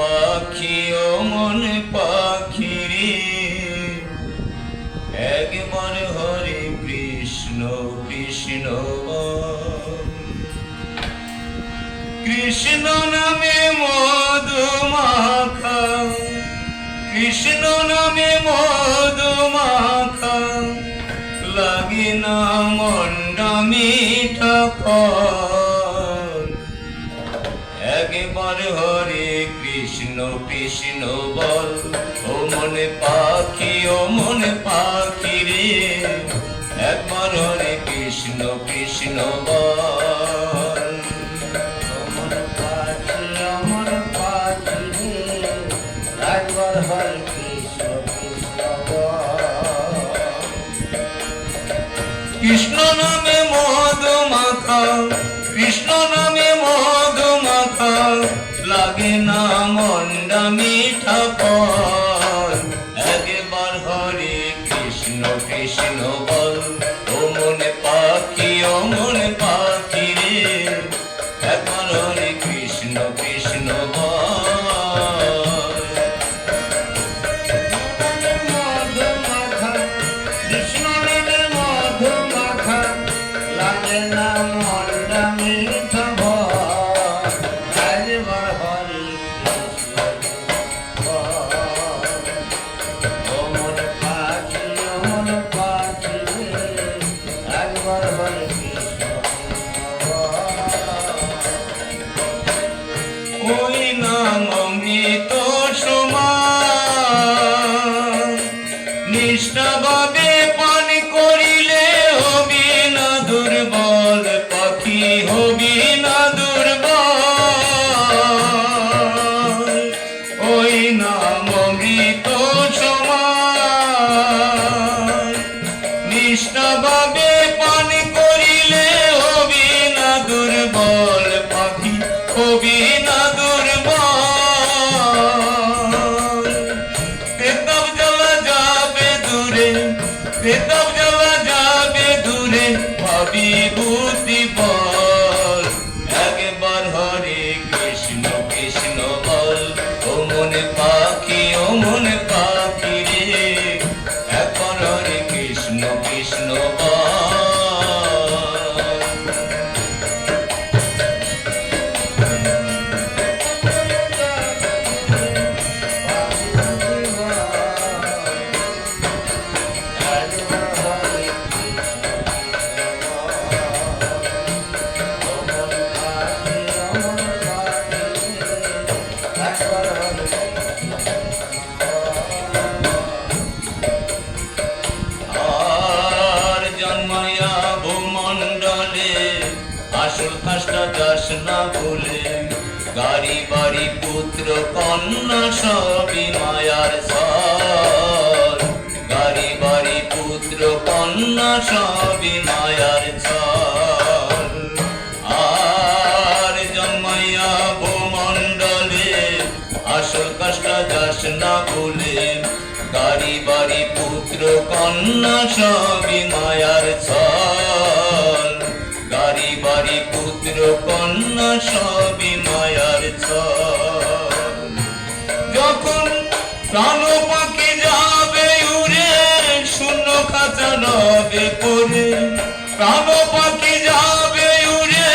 পাখি ও মন পাখি রে একবার হরে কৃষ্ণ কৃষ্ণ। কৃষ্ণ নামে মধু মাখা কৃষ্ণ নামে মধু মাখা লাগে না মন্ডা মিঠা। একবার হরে কৃষ্ণ বল, ও মনে পাখি, ও মনে পাখি রে। একবার হরে কৃষ্ণ কৃষ্ণ বল। কৃষ্ণ নামে মধু মাখা লাগে না মন্ডা মিঠা ফল। একবার হরে কৃষ্ণ কৃষ্ণ বল, ও মনে পাখি, ও মনে পাখি রে। একবার হরে কৃষ্ণ কৃষ্ণ কৃষ্ণ লাগে না নাম অমৃত নিষ্ঠাভাবে পান করিলে হবি না দুর্বল পাখি, হবি না দুর্বল। পেতাব জ্বালা যাবে দূরে পেতাব জ্বালা যাবে দূরে ভাবি বুদ্ধি ভূমণ্ডলে আসল কাজটা যাস না ভুলে গাড়ি, বাড়ি, পুত্র, কন্যা সবই মায়ার গাড়ি, বাড়ি, পুত্র, কন্যা সবই মায়ার আর জন্মাইয়া ভূমণ্ডলে আসল কাজটা যাস না ভুলে গাড়ি, বাড়ি, পুত্র, কন্যা সবই মায়ার ছল গাড়ি বাড়ি পুত্র কন্যা সবই মায়ার ছল। যখন প্রাণ পাখি যাবে উড়ে, শূন্য খাঁচা রবে করে। প্রাণ পাখি যাবে উড়ে,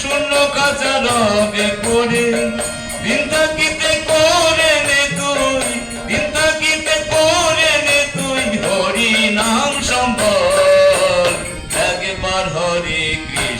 শূন্য খাঁচা রবে করে। দিন থাকিতে করে হরি নাম